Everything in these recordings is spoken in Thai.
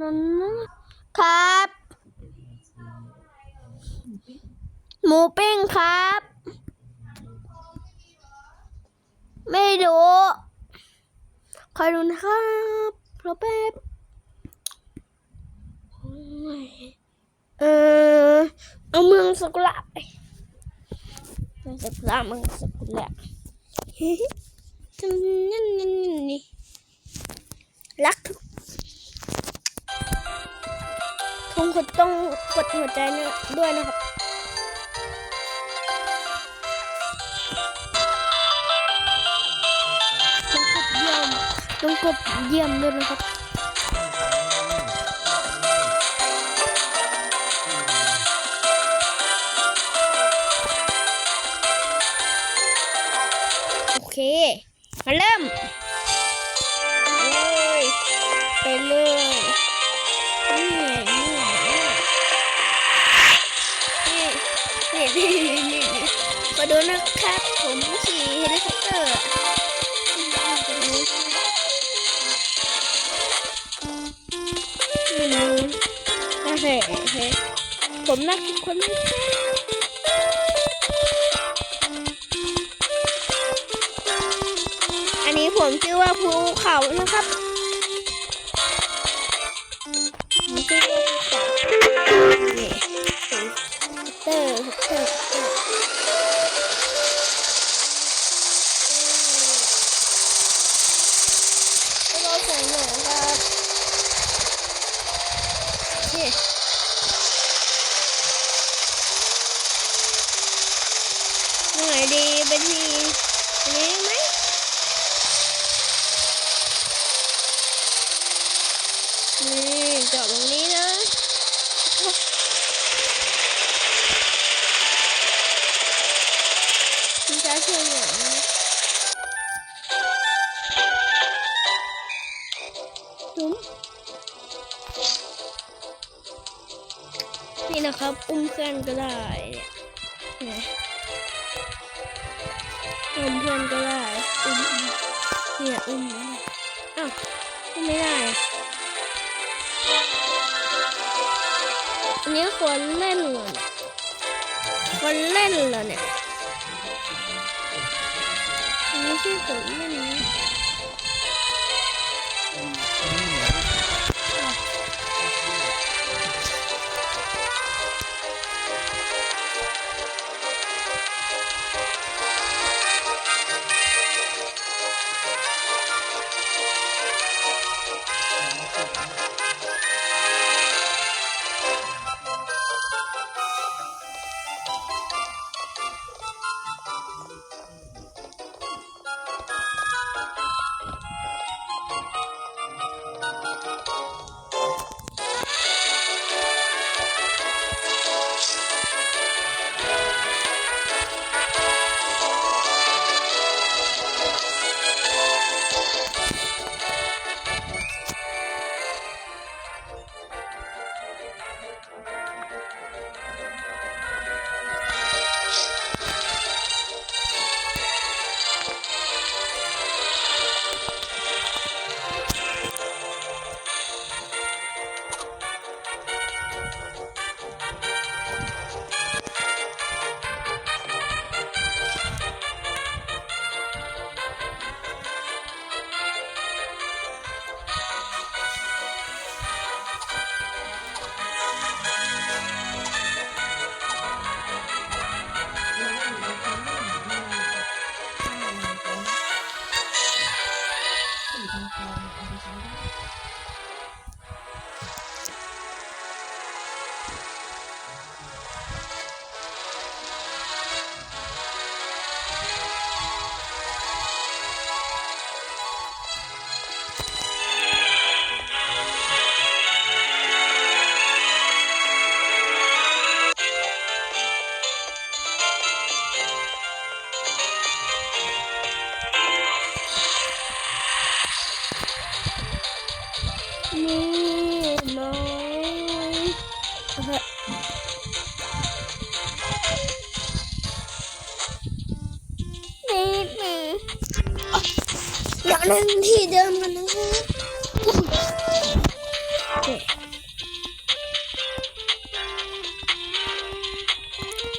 นั่นครับ หมูปิ้งครับ ไม่รู้คอยดูนะครับเพราะแป๊บโอ้ยเออเอาเมืองสกุระไปเมืองสกุระเมืองสกุระเฮ้ยจังนั่นนั่นนี่รักทุก คงคุณต้องกดหัวใจนะด้วยนะครับต้องกดเยี่ยมต้องกดเยี่ยมด้วยนะครับโอเค มาเริ่ม นะครับ ผมขี่เฮลิคอปเตอร์ไม่รู้โอเคโอเคผมนักคนอันนี้ผมชื่อว่าภูเขานะครับ นี่ นี่นะครับ อุ้มเพื่อนก็ได้เนี่ยเห็นไหมอุ้มเพื่อนก็ได้อุ้มเนี่ยอุ้มนะอ้าวอุ้มไม่ได้อันนี้คนเล่นเหรอเนี่ยคนเล่นเหรอเนี่ยอันนี้ชื่อคนเล่นนะ นั่งที่เดิมกันนะคะ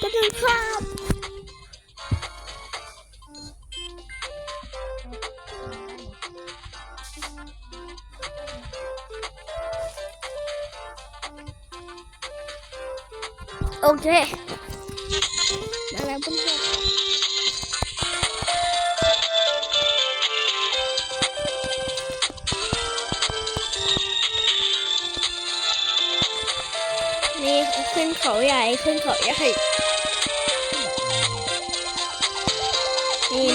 ก็จะข้ามโอเคมาแล้วเพื่อน เขาใหญ่ขึ้นเขาใหญ่นี่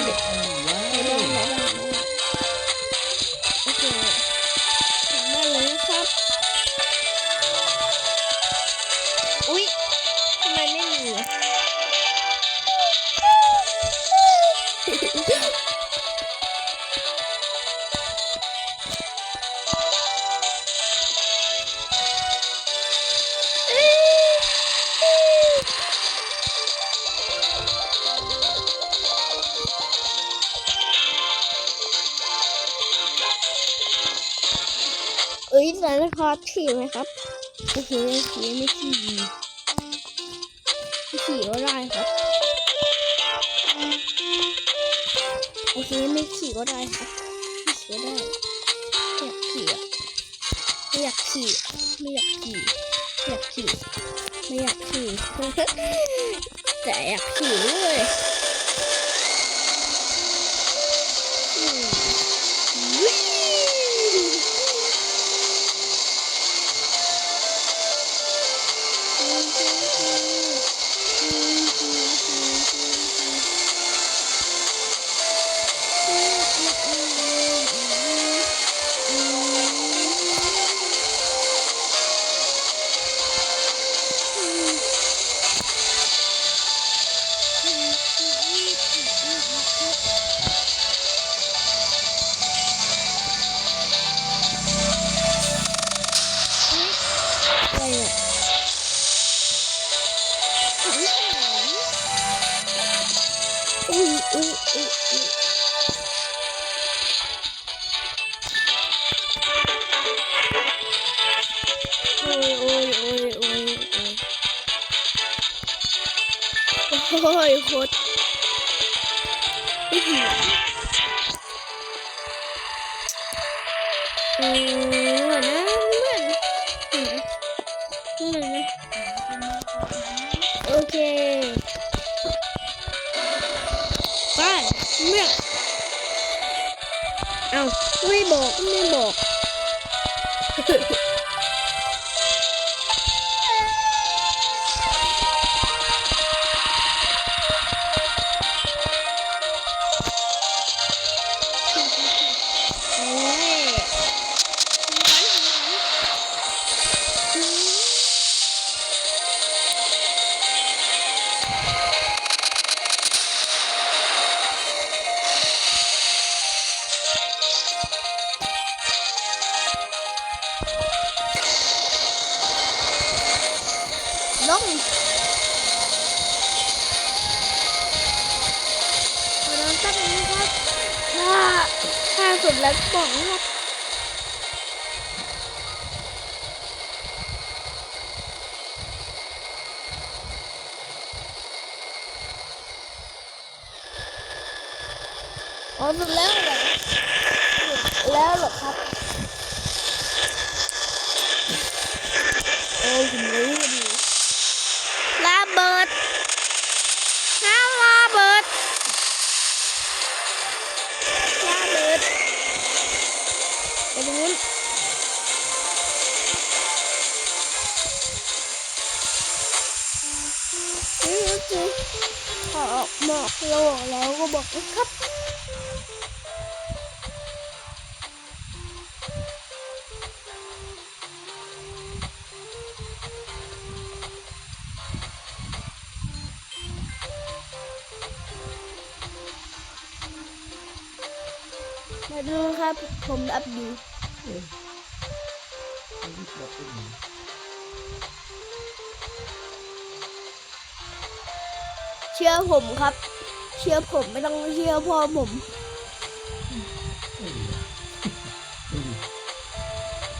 ขี่ไหมครับโอ้โหขี่ไม่ขี่ไม่ขี่ก็ได้ครับโอเคไม่ขี่ก็ได้ครับไม่ขี่ก็ได้ไม่อยากขี่อะไม่อยากขี่ไม่อยากขี่ไม่อยากขี่ไม่อยากขี่แต่อยากขี่เลย โอ้ย มาลองตั้งนี้ครับถ้าถ้าสุดแล้วบอกนะครับอ๋อสุดแล้วเหรอแล้วเหรอครับโอ้ยผมรู้ เราบอกแล้วก็บอกนะครับมาดูครับ ผมอัพอยู่เชื่อผมครับ เชื่อผมไม่ต้องเชื่อพ่อผม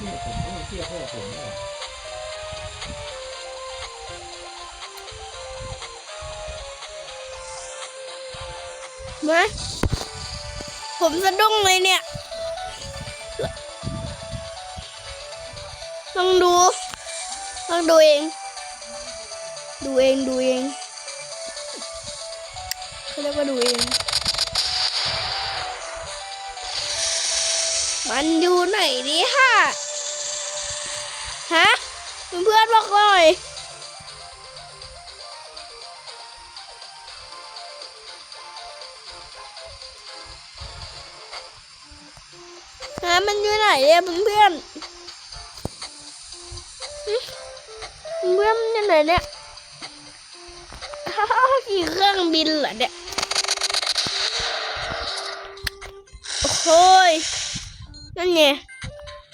นี่ผมก็เชื่อพ่อผมเลยมาผมสะดุ้งเลยเนี่ยลองดูลองดูเอง ดูเอง ดูเอง เขาเรียกว่าดูเอง มันอยู่ไหนดีฮะฮะเพื่อนบอกหน่อยฮะมันอยู่ไหนเนี่ยเพื่อนเพื่อนมันอยู่ไหนเนี่ยขี่เครื่องบินเหรอเนี่ย นั่นไง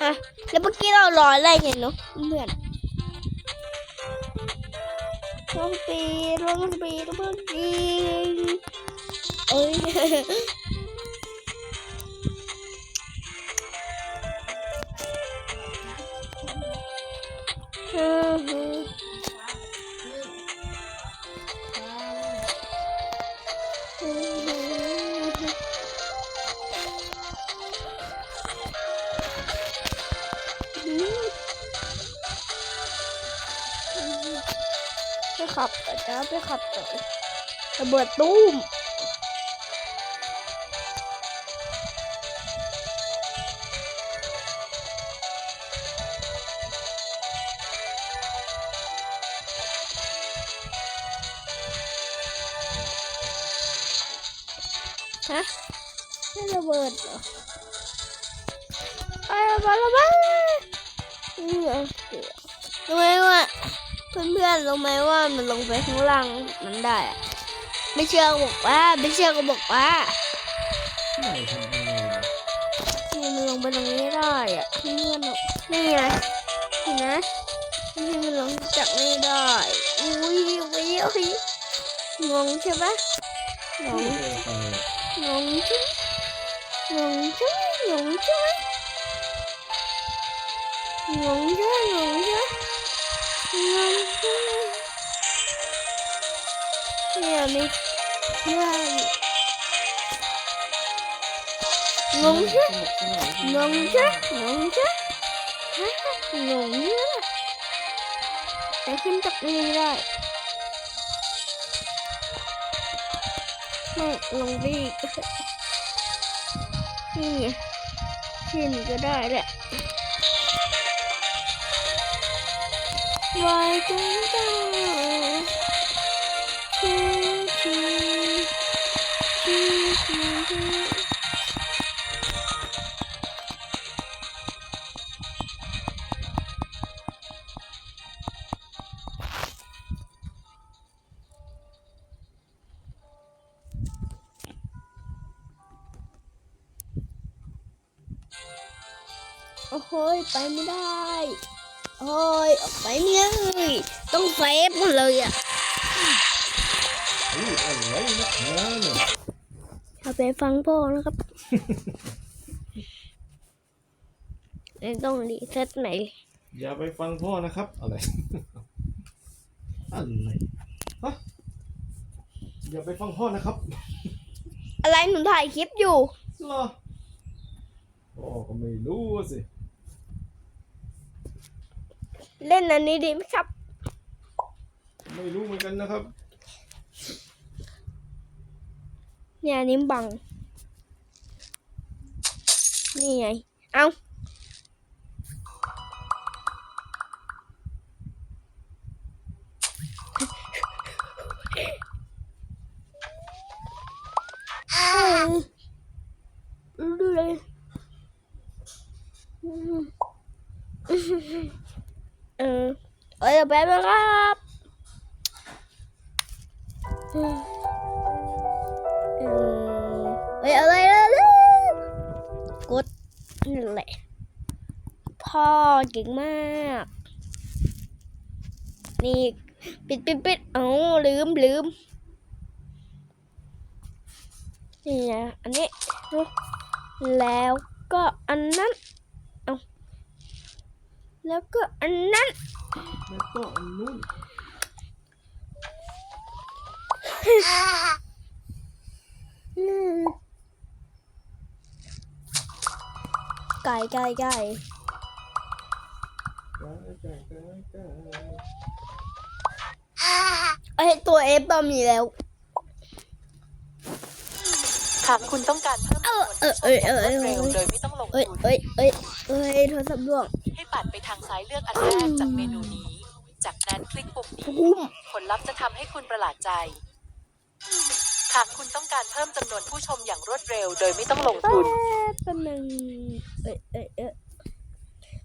ฮะแล้วเมื่อกี้เราลอยอะไรกันเนาะเพื่อนลองปีดลองปีดลองปีดเอ้ย ขับต่อจ้าไปขับต่อระเบิดตุ้ม อนๆรู้ไหมว่ามันลงไปข้างล่างมันได้อะไม่เชื่อก็บอกว่า ไม่เชื่อก็บอกว่าไหนทำอะไรเนี่ยนี่มันลงไปตรงนี้ได้อะเพื่อนๆบอกนี่ไงเห็นไหมนี่มันลงจากนี่ได้อุ้ยอุ้ยอุ้ยงงใช่ปะงงเออไปงงใช่ไหมงงใช่ไหมงงใช่ไหมงงใช่ไหมงงใช่ เนี่ยมีเพื่อนงงใช่งงใช่งงใช่ฮะงงเนี่ยนะแต่ขึ้นจากนี่ได้ไม่ลงไปอีกนี่ไงขึ้นก็ได้แหละ วายจังจังชิชิชิชิชิโอ้โหยไปไม่ได้ โอ้ยออกไปไม่ได้ต้องเซฟหมดเลยอะอุ้ยอะไรนักหนาเนี่ยอย่าไปฟังพ่อนะครับไม่ต้องรีเซ็ตไหนเลยอย่าไปฟังพ่อนะครับ อะไร อะไรฮะอย่าไปฟังพ่อนะครับ อะไรหนูถ่ายคลิปอยู่เหรอพ่อก็ไม่รู้สิ เล่นอันนี้ดีไหมครับ ไม่รู้เหมือนกันนะครับ เนี่ยอันนี้บัง นี่ไง เอาเออดูเลยอืมเออ ไปแล้วครับเฮ้ยอะไรนะกดนั่นแหละพ่อเก่งมาก นี่ปิดปิดปิดเอ้าลืมลืมนี่นะอันนี้แล้วก็อันนั้น แล้วก็อันนั้น แล้วก็อันนู้นอืมไก่ไก่ไก่ไก่ไก่ไก่ไก่อ่าอ้ยตัวเอฟตอนมีแล้วหากคุณต้องการเพิ่มเอจำนอวนเออผู้ชเอมออย่างรวดเออเร็วโดยไม่ต้องลงเอ้ยทุนเอ้ยเอ้ยเอ้ยโทรศัพท์ร่วง ให้ปัดไปทางซ้ายเลือกอันแรกจากเมนูนี้ จากนั้นคลิกปุ่มนี้ ผลลัพธ์จะทำให้คุณประหลาดใจ หากคุณต้องการเพิ่มจำนวนผู้ชมอย่างรวดเร็ว โดยไม่ต้องลงทุน แป๊บนึงเอ้ยเอ้ยเอ้ย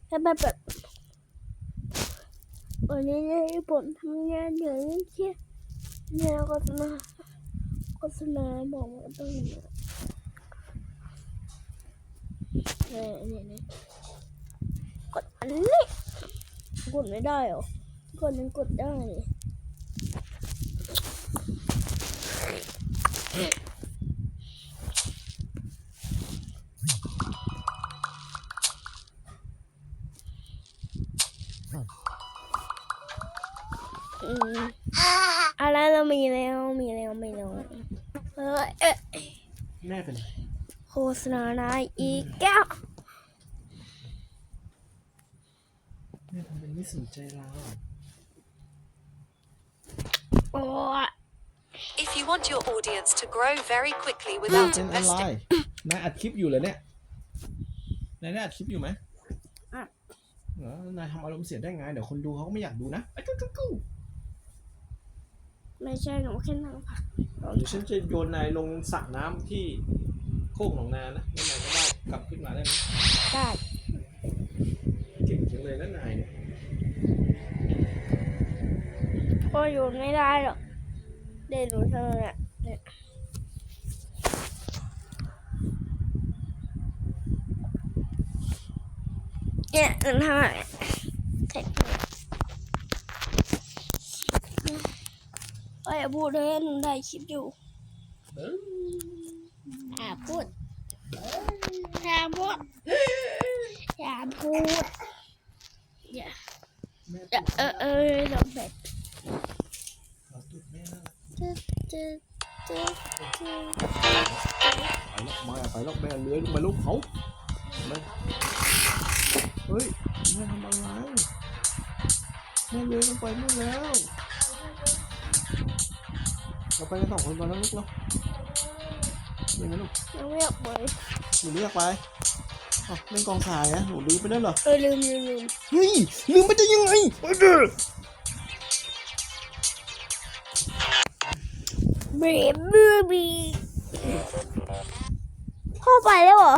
แป๊บแบแป๊บวันนี้ผมทำงานอย่างนี้เครียดเนี่ยโฆษณาโฆษณาบอกว่าต้องเนี่ยเนี่ยเนี่ยเนี่ย กดอันนี้กดไม่ได้เหรอกดนั้นกดได้นี่อืมอะไรเรามีแล้วมีแล้วมีแล้วเออเอ๊ะแม่เป็นไรโฆษณาได้อีกแก้ว แม่ทำเป็นไม่ สนใจเราโอ้ย If you want your audience to grow very quickly เป็ without นอะไร investing นายอัดคลิปอยู่เหรอเนี่ยนายได้อัดคลิปอยู่ไหมอัด เหรอนายทำอารมณ์เสียได้ไง เดี๋ยวคนดูเขาก็ไม่อยากดูนะไอ้กู้กู้กู้ไม่ใช่หนูแค่นั่งพักเดี๋ยวฉันจะโยนนายลงสระน้ำที่โคกหนองนานะแล้วนายก็ได้กลับขึ้นมาได้ไหมได้ เก่งจังเลยนะนายเนี่ย ก็อยู่ไม่ได้หรอกเดี๋ยวหนูเธอเนี่ยเนี่ยหนูทำอะไรเสร็จก็อย่าพูดเลยหนูได้คลิปอยู่อย่าพูดอย่าพูดอย่าพูดอย่าเออเออลองแบบขอตุดแม่นะตึ๊ดตึ๊ดตึ๊ดตึ๊ดไปลกมาไปลกแม่เลื้อยลงมาลูกเขาเฮ้ยแม่ทำอะไรแม่เลื้อยลงไปนู่นแล้วเราไปกันสองคนก่อนนะลูกเนาะเล่นนะลูกยังไม่อยากไปหนูเรียากไปอ้าวเล่นกองถ่ายอะหนูลืมไปได้เหรอเออลืมลืมลืมเฮ้ยลืมไปได้ยังไงเออ บีบีบีเข้าไปแล้วเหรอ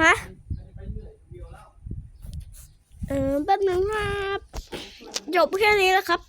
ฮะ เออแป๊บนึงครับ จบแค่นี้แล้วครับ